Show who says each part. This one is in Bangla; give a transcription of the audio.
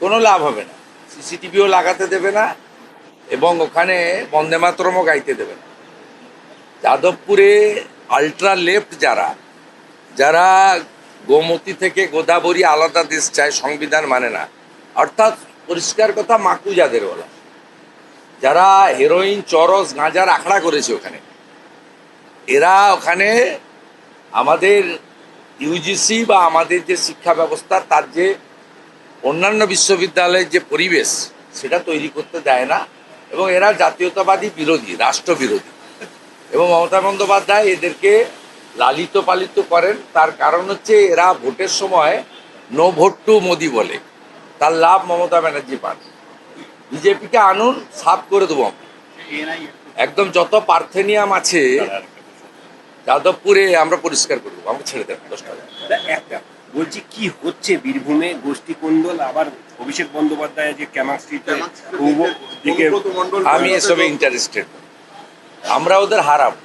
Speaker 1: কোনো লাভ হবে না। সিসিটিভিও লাগাতে দেবে না এবং ওখানে বন্দে মাতরমও গাইতে দেবে না। যাদবপুরে আলট্রা লেফট যারা যারা গোমতী থেকে গোদাবরী আলাদা দেশ চায়, সংবিধান মানে না। অর্থাৎ পরিষ্কার কথা মাকু যাদের বলা যারা হেরোইন চরস, গাঁজার আখড়া করেছে ওখানে। এরা ওখানে আমাদের ইউজিসি বা আমাদের যে শিক্ষা ব্যবস্থা, তার যে অন্যান্য বিশ্ববিদ্যালয়ের যে পরিবেশ, সেটা তৈরি করতে দেয় না। এবং এরা জাতীয়তাবাদী বিরোধী, রাষ্ট্রবিরোধী। এবং মমতা বন্দ্যোপাধ্যায় এদেরকে লালিত পালিত করেন। তার কারণ হচ্ছে এরা ভোটের সময় নো ভোট টু মোদি বলে। তার লাভ মমতা ব্যানার্জি পান। বিজেপিকে আনুন, সাফ করে দেবো। একদম যত পার্থেনিয়াম আছে, যাদবপুরে আমরা পরিষ্কার করে দেবো। আমরা ছেড়ে দেবো দশ টাকা
Speaker 2: একটা বলছি কি হচ্ছে বীরভূমে? গোষ্ঠী কুন্ডল আবার অভিষেক বন্দ্যোপাধ্যায় যে দিকে
Speaker 1: আমি এসবে ইন্টারেস্টেড আমরা ওদের হারাবো।